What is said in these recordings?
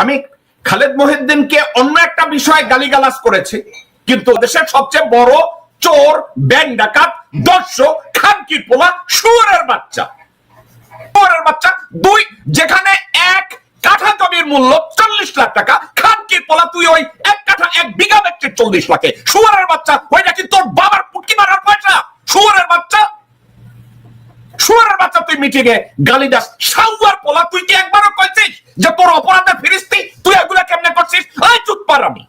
আমি খালেদ মহিউদ্দিনকে অন্য একটা বিষয়ে গালিগালাজ করেছি, কিন্তু দেশের সবচেয়ে বড় চোর, ব্যাংক ডাকাত দর্শক খানকির পোলা, শুয়ারের বাচ্চা। শুয়ারের বাচ্চা, দুই, যেখানে এক কাঠা জমির মূল্য চল্লিশ লাখ টাকা, খানকির পোলা তুই ওই এক কাঠা এক বিঘা ব্যক্তির চল্লিশ লাখে। শুয়ারের বাচ্চা, ওই নাকি তোর বাবার পুটকি মারার পয়সা শুয়ারের বাচ্চা তুই মিটিং এ গালি দাস সাউয়ার পোলা, তুই কি একবারও কইছিস যে তোর অপরাধের ফিরিস্তি? তুই এগুলা কেমনে করছিস? এই চুপ পার আমি।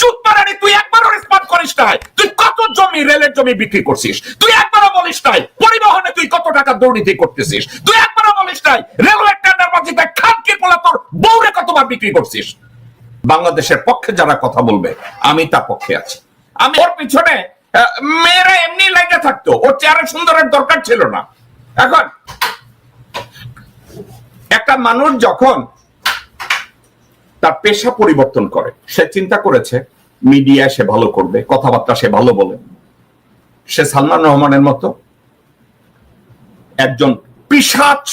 চুপ পারানি তুই একবারও রেসপন্ড করিস নাই। তুই কত জমি, রেলের জমি বিক্রি করছিস? তুই একবারও বলিস নাই, পরিবহনে তুই কত টাকা দুর্নীতি করতেছিস? তুই একবারও বলিস নাই, রেলওয়ে টেন্ডার বাজিতে খানকির পোলা তোর বউরে কতবার বিক্রি করছিস? বাংলাদেশের পক্ষে যারা কথা বলবে, আমি তার পক্ষে আছি। আমি ওর পিছনে মেয়েরা এমনি লেগে থাকতো। ওর চেহারা সুন্দরের দরকার ছিল না। এখন একটা মানুষ যখন তার পেশা পরিবর্তন করে, সে চিন্তা করেছে, মিডিয়া সে ভালো করবে, কথাবার্তা সে ভালো বলে। সে সালমান রহমানের মতো একজন পিসাচ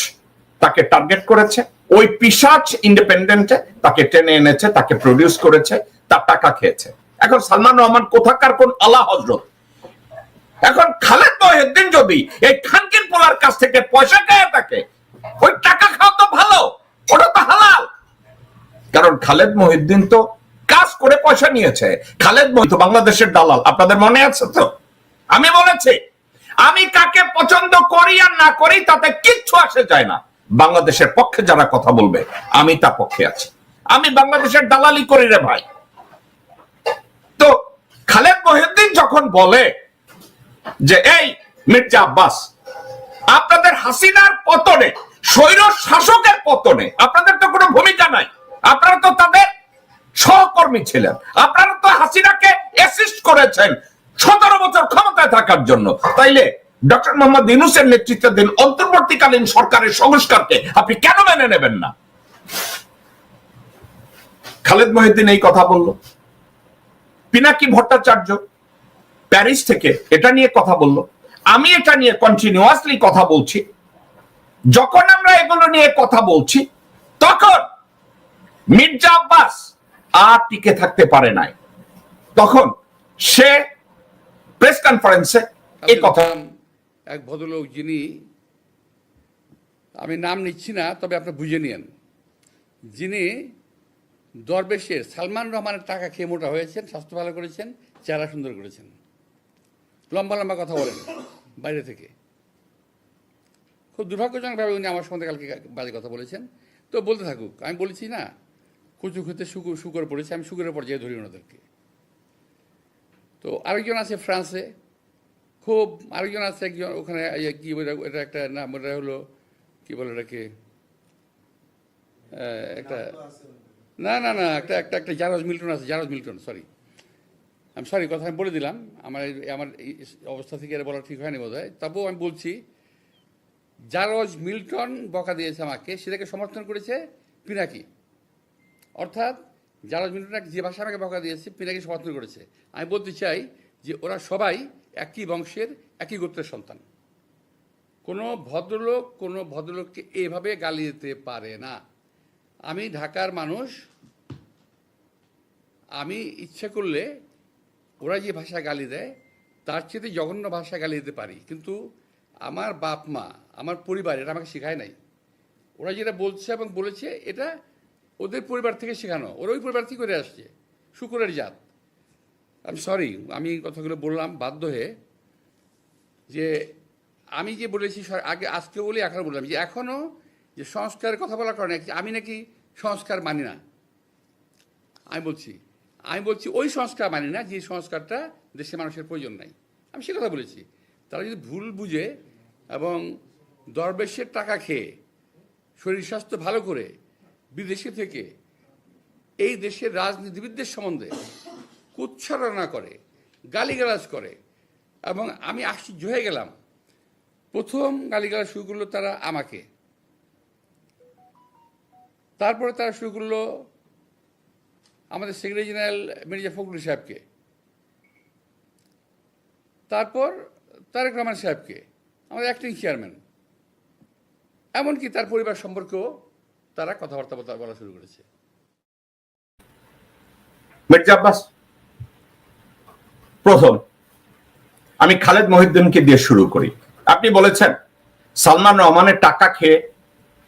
তাকে টার্গেট করেছে। ওই পিসাচ ইন্ডিপেন্ডেন্টে তাকে টেনে এনেছে, তাকে প্রডিউস করেছে, তার টাকা খেয়েছে। এখন সালমান রহমান কোথাকার কোন আল্লাহ হজরত? এখন খালেদ মহিউদ্দিন যদি এই খানকির পোলার কাছ থেকে পয়সা খেয়ে থাকে ওই টাকা খাওয়া তো ভালো, ওটা তো হালাল। কারণ খালেদ মহিউদ্দিন তো কাজ করে পয়সা নিয়েছে। খালেদ মহিউদ্দিন বাংলাদেশের দালাল, আপনাদের মনে আছে তো? আমি বলেছি, আমি কাকে পছন্দ করি আর না করি তাতে কিচ্ছু আসে যায় না। বাংলাদেশের পক্ষে যারা কথা বলবে, আমি তার পক্ষে আছি। আমি বাংলাদেশের দালালি করি রে ভাই। তো খালেদ মহিউদ্দিন যখন বলে যে এই মির্জা আব্বাস, আপনাদের হাসিনার পতনে স্বৈর শাসকের পতনে আপনাদের তো কোনো ভূমিকা নাই। আপনারা তো তাদের সহকর্মী ছিলেন। আপনারা তো হাসিনাকে অ্যাসিস্ট করেছেন সতেরো বছর ক্ষমতায় থাকার জন্য। তাইলে ডক্টর মোহাম্মদ ইউনুসের নেতৃত্বাধীন অন্তর্বর্তীকালীন সরকারের সংস্কারকে আপনি কেন মেনে নেবেন না? খালেদ মহিউদ্দিন এই কথা বলল। পিনাকি ভট্টাচার্য প্যারিস থেকে এটা নিয়ে কথা বলল। আমি এটা নিয়ে কন্টিনিউয়াসলি কথা বলছি। যখন আমরা এগুলো নিয়ে কথা বলছি তখন মির্জা আব্বাস আর টিকে থাকতে পারে নাই। তখন সে প্রেস কনফারেন্সে এই কথা এক ভদ্রলোক যিনি আমি নাম নিচ্ছি না তবে আপনি বুঝে নিন যিনি দরবেশের সালমান রহমানের টাকা খেয়ে মোটা হয়েছেন স্বাস্থ্য ভালো করেছেন চেহারা সুন্দর করেছেন। লম্বা লম্বা কথা বলেন বাইরে থেকে। খুব দুর্ভাগ্যজনকভাবে উনি আমার সঙ্গে কালকে বাজে কথা বলেছেন। তো বলতে থাকুক আমি বলেছি না কচু খেতে শুকুর শুকর পড়েছে আমি শুকুরের পর্যায়ে ধরি ওনাদেরকে। তো আরেকজন আছে ফ্রান্সে খুব আরেকজন আছে একজন ওখানে ইয়ে কি বলে এটা একটা নাম এটা হলো কি বলে এটাকে একটা না না না একটা একটা একটা জারজ মিল্টন আছে জারজ মিল্টন সরি আমি সরি কথা আমি বলে দিলাম। আমার আমার অবস্থা থেকে এটা বলা ঠিক হয়নি বোধ হয় তবুও আমি বলছি, জারজ মিল্টন বকা দিয়েছে আমাকে, সেটাকে সমর্থন করেছে পিনাকি। অর্থাৎ জারজ মিল্টন যে ভাষা আমাকে বকা দিয়েছে, পিনাকি সমর্থন করেছে। আমি বলতে চাই যে ওরা সবাই একই বংশের, একই গোত্রের সন্তান। কোনো ভদ্রলোক, কোনো ভদ্রলোককে এভাবে গালি দিতে পারে না। আমি ঢাকার মানুষ, আমি ইচ্ছে করলে ওরা যে ভাষা গালি দেয়, তার চেয়ে জঘন্য ভাষা গালি দিতে পারি। কিন্তু আমার বাপ মা, আমার পরিবার এটা আমাকে শেখায় নাই। ওরা যেটা বলছে এবং বলেছে, এটা ওদের পরিবার থেকে শেখানো। ওরা ওই পরিবার থেকে করে আসছে। শুকুরের জাত। আমি সরি আমি কথাগুলো বললাম বাধ্য হয়ে যে আমি যে বলেছি আগে, আজকে বলি, এখন বললাম যে এখনও যে সংস্কারের কথা বলার কারণে, আমি নাকি সংস্কার মানি না। আমি বলছি আমি বলছি, ওই সংস্কার মানি না, যে সংস্কারটা দেশের মানুষের প্রয়োজন নাই। আমি সে কথা বলেছি। তারা যদি ভুল বুঝে এবং দরবেশের টাকা খেয়ে, শরীর স্বাস্থ্য ভালো করে, বিদেশে থেকে, এই দেশের রাজনীতিবিদদের সম্বন্ধে কুচ্ছারণা করে, গালিগালাজ করে, এবং আমি আশ্চর্য হয়ে গেলাম। প্রথম গালিগালাজ শুরু করল তারা আমাকে। তারপরে তারা শুরু করল আমাদের সেক্রেটারি জেনারেল মির্জা ফখরুল সাহেবকে। তারপর তারেক রহমান সাহেবকে, আমাদের অ্যাক্টিং চেয়ারম্যান এমনকি তার পরিবার সম্পর্কেও তারা কথাবার্তা বলা শুরু করেছে। মির্জা আব্বাস, প্রথম, আমি খালেদ মহিউদ্দিনকে দিয়ে শুরু করি। আপনি বলেছেন, সালমান রহমানের টাকা খেয়ে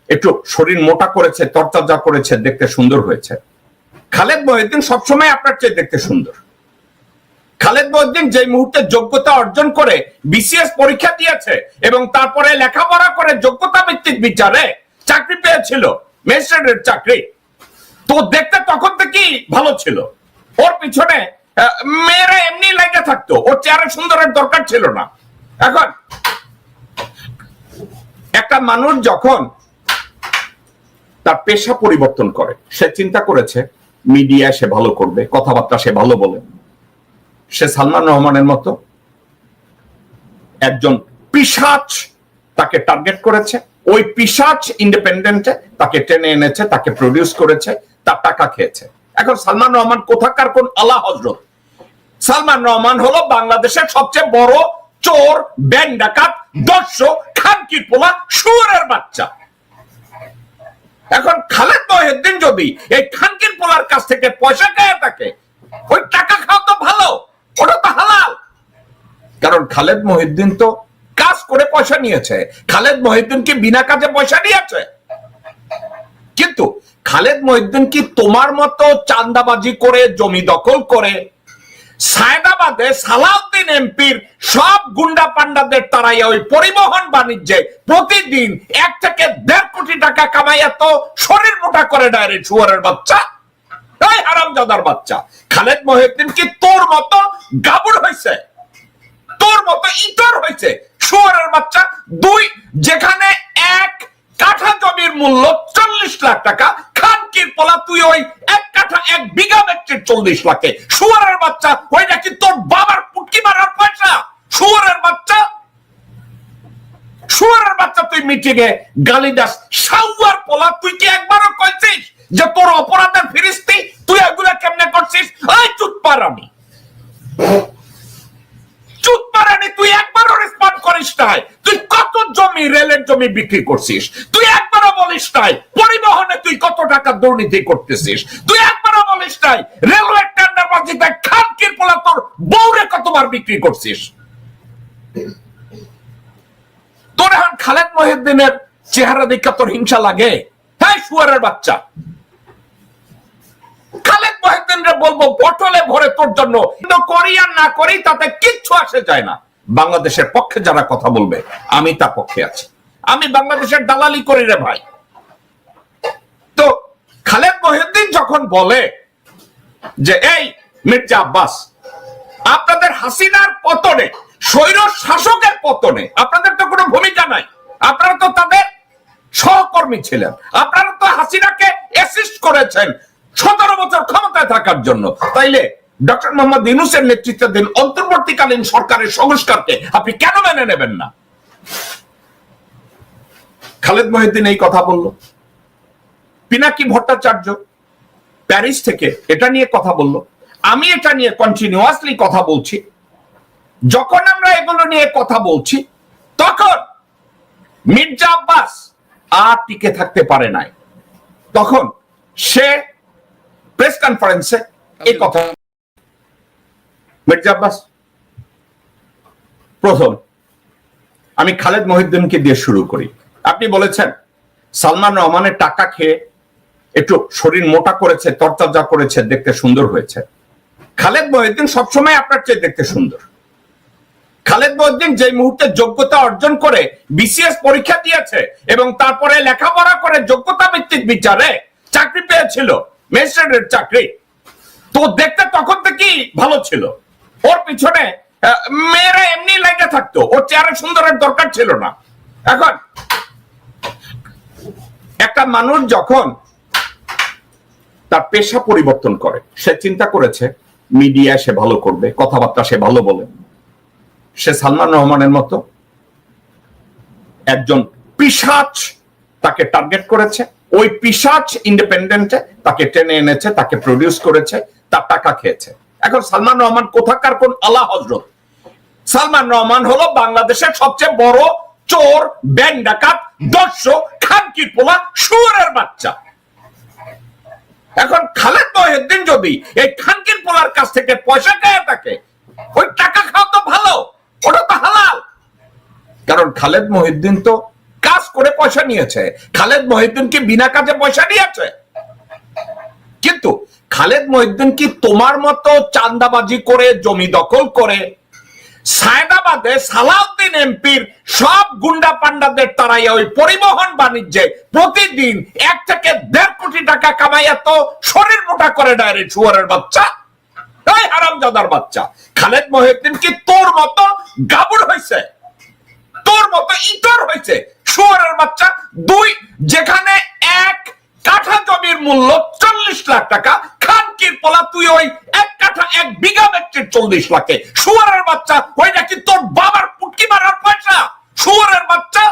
একটু শরীর মোটা করেছে, তরতাজা করেছে, দেখতে সুন্দর হয়েছে। খালেদ মহিউদ্দিন সবসময় আপনার চেয়ে দেখতে সুন্দর। খালেদ মহিউদ্দিন যে মুহূর্তে যোগ্যতা অর্জন করে বিসিএস পরীক্ষা দিয়েছে এবং তারপরে লেখাপড়া করে যোগ্যতা ভিত্তিক বিচারে চাকরি পেয়েছিল, ম্যাজিস্ট্রেটের চাকরি, তো দেখতে তখন থেকেই ভালো ছিল। ওর পিছনে মেয়েরা এমনি লেগে থাকতো, ওর চেহারা সুন্দরের দরকার ছিল না। এখন, একটা মানুষ যখন তার পেশা পরিবর্তন করে, সে চিন্তা করেছে মিডিয়া সে ভালো করবে, কথাবার্তা সে ভালো বলে। সে সালমান রহমানের মতো একজন পিসাচ তাকে টার্গেট করেছে, ওই পিসাচ ইন্ডিপেন্ডেন্টে তাকে টেনে এনেছে, তাকে প্রডিউস করেছে, তার টাকা খেয়েছে। এখন সালমান রহমান কোথাকার কোন আলা হজরত সালমান রহমান হলো বাংলাদেশের সবচেয়ে বড় চোর, ব্যাংক ডাকাত দর্শক খানকির পোলা, শুয়ারের বাচ্চা। এখন খালেদ মহিউদ্দিন যদি এই খানকির পোলার কাছ থেকে পয়সা খেয়ে থাকে, ওই টাকা খাওয়া তো ভালো, ওটা তো হালাল। কারণ খালেদ মহিউদ্দিন তো কাজ করে পয়সা নিয়েছে। খালেদ মহিউদ্দিন কি বিনা কাজে পয়সা নিয়েছে কিন্তু খালেদ মহিউদ্দিন কি তোমার মতো চান্দাবাজি করে, জমি দখল করে সায়দাবাদে সালাউদ্দিন এমপির সব গুন্ডা পান্ডাদের তারাইয়া ওই পরিবহন বাণিজ্যে প্রতিদিন এক থেকে দেড় কোটি টাকা কামাইয়া তো শরীর মোটা করে ডাইরেক্ট শুয়ারের বাচ্চা। হারামজাদার বাচ্চা। খালেদ মহিউদ্দিন কি তোর মতো গাবুর হয়েছে তোর মতো ইতর হয়েছে শুয়ারের বাচ্চা দুই, যেখানে এক কাঠা জমির মূল্য চল্লিশ লাখ টাকা। খানকির পোলা, তুই ওই বিঘা ব্যক্তির চল্লিশ লাখে। শুয়ারের বাচ্চা ওই নাকি তোর বাবার পুটকি মারার পয়সা? শুয়ারের বাচ্চা? শুয়ারের বাচ্চা তুই মিটিং এ সাউয়ার পোলা, তুই কি একবারও কইছিস যে তোর অপরাধের ফিরিস্তি? তুই এগুলা কেমনে করছিস? ওই চুপ পার আমি। চুপ পারানি তুই একবারও রেসপন্ড করিস নাই। তুই কত জমি, রেলের জমি বিক্রি করছিস? তুই একবারও বলিস নাই, পরিবহনে তুই কত টাকা দুর্নীতি করতেছিস? তুই একবারও নাই? রেলওয়ে টেন্ডার খানকির পোলা তোর বিক্রি করছিস? তোর এখন খালেদ মহিউদ্দিনের চেহারা তোর হিংসা লাগে? হ্যাঁ বাচ্চা। খালেদ মহিউদ্দিনরে বলব, পটলে ভরে তোর জন্য। কিন্তু করি আর না করি, তাতে কিচ্ছু আসে যায় না। বাংলাদেশের পক্ষে যারা কথা বলবে, আমি তার পক্ষে আছি। আমি বাংলাদেশের দালালি করি রে ভাই। তো খালেদ মহিউদ্দিন যখন বলে যে এই মির্জা আব্বাস, আপনাদের হাসিনার পতনে, স্বৈর শাসকের পতনে আপনাদের তো কোনো ভূমিকা নাই। আপনারা তো তাদের সহকর্মী ছিলেন। আপনারা তো হাসিনাকে অ্যাসিস্ট করেছেন সতেরো বছর ক্ষমতায় থাকার জন্য। তাইলে ডক্টর মোহাম্মদ ইউনুসের নেতৃত্বাধীন অন্তর্বর্তীকালীন সরকারের সংস্কারকে আপনি কেন মেনে নেবেন না? খালেদ মহিউদ্দিন এই কথা বলল। পিনাকি ভট্টাচার্য প্যারিস থেকে এটা নিয়ে কথা বলল। আমি এটা নিয়ে কন্টিনিউয়াসলি কথা বলছি। যখন আমরা এগুলো নিয়ে কথা বলছি তখন মির্জা আব্বাস আর টিকে থাকতে পারে নাই। তখন সে প্রেস কনফারেন্সে এই কথা মির্জা আব্বাস প্রথম আমি খালেদ মহিউদ্দিনকে দিয়ে শুরু করি। আপনি বলেছেন সালমান রহমানের টাকা খেয়ে একটু শরীর মোটা করেছে, তরতাজা করেছে, দেখতে সুন্দর হয়েছে। খালেদ মহিউদ্দিন সবসময় আপনার চেয়ে দেখতে সুন্দর। খালেদ মহিউদ্দিন যে মুহূর্তে যোগ্যতা অর্জন করে বিসিএস পরীক্ষা দিয়েছে এবং তারপরে লেখাপড়া করে যোগ্যতা ভিত্তিক বিচারে চাকরি পেয়েছিল, ম্যাজিস্ট্রেটের চাকরি, তো দেখতে তখন থেকেই ভালো ছিল। ওর পিছনে মেয়েরা এমনি লেগে থাকতো, ওর চেহারা সুন্দরের দরকার ছিল না। এখন একটা মানুষ যখন তার পেশা পরিবর্তন করে। সে চিন্তা করেছে, মিডিয়া সে ভালো করবে, কথাবার্তা সে ভালো বলে। সে সালমান রহমানের মতো একজন পিসাচ তাকে টার্গেট করেছে। ওই পিসাচ ইন্ডিপেন্ডেন্টে তাকে টেনে এনেছে, তাকে প্রডিউস করেছে, তার টাকা খেয়েছে। এখন সালমান রহমান কোথাকার কোন আল্লাহ হজরত সালমান রহমান হলো বাংলাদেশের সবচেয়ে বড় চোর, ব্যাংক ডাকাত দর্শ খানকির পোলা, শুয়ারের বাচ্চা। এখন খালেদ মহিউদ্দিন যদি এই খানকির পোলার কাছ থেকে পয়সা খেয়ে থাকে ওই টাকা খাওয়া তো ভালো, ওটা তো হালাল। কারণ খালেদ মহিউদ্দিন তো কাজ করে পয়সা নিয়েছে। খালেদ মহিউদ্দিন কি বিনা কাজে পয়সা নিয়েছে কিন্তু খালেদ মহিউদ্দিন কি তোমার মতো চান্দাবাজি করে, জমি দখল করে সায়দাবাদে সালাউদ্দিন এমপির সব গুন্ডা পান্ডাদের তারাই ওই পরিবহন বাণিজ্যে প্রতিদিন এক থেকে দেড় কোটি টাকা কামাইয়া তো শরীর মোটা করে ডাইরেক্ট শুয়ারের বাচ্চা। হারামজাদার বাচ্চা। খালেদ মহিউদ্দিন কি তোর মতো গাবুর হয়েছে তোর মতো ইতর হয়েছে শুয়ারের বাচ্চা, দুই, যেখানে এক কাঠা জমির মূল্য চল্লিশ লাখ টাকা খানকির পোলা তুই ওই এক কাঠা এক বিঘা ব্যক্তির চল্লিশ লাখে? শুয়ারের বাচ্চা ওই নাকি তোর বাবার পুটকি মারার পয়সা? শুয়ারের বাচ্চা?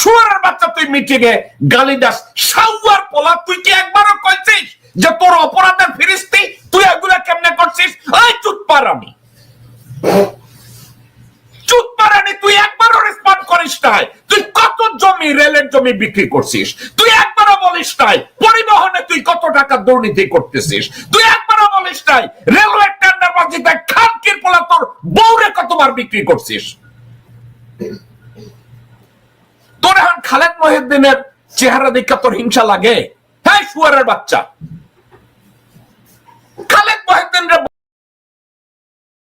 শুয়ারের বাচ্চা তুই মিটিং এ গালি দাস। সাউয়ার পোলা, তুই কি একবারও কইছিস যে তোর অপরাধের ফিরিস্তি? তুই এগুলা কেমনে করছিস? এই চুপ পার আমি। চুপ পারানি তুই একবারও রেসপন্ড করিস নাই। তুই কত জমি, রেলের জমি বিক্রি করছিস? তুই একবারও বলিস নাই, পরিবহনে তুই কত টাকা দুর্নীতি করতেছিস? তুই একবারও বলিস নাই, রেলওয়ে টেন্ডার বাজিতে খানকির পোলা তোর বউরে কতবার বিক্রি করছিস? তোর এখন খালেদ মহিউদ্দিনের চেহারা দেখা তোর হিংসা লাগে? হ্যাঁ শুয়ারের বাচ্চা। খালেদ মহিউদ্দিন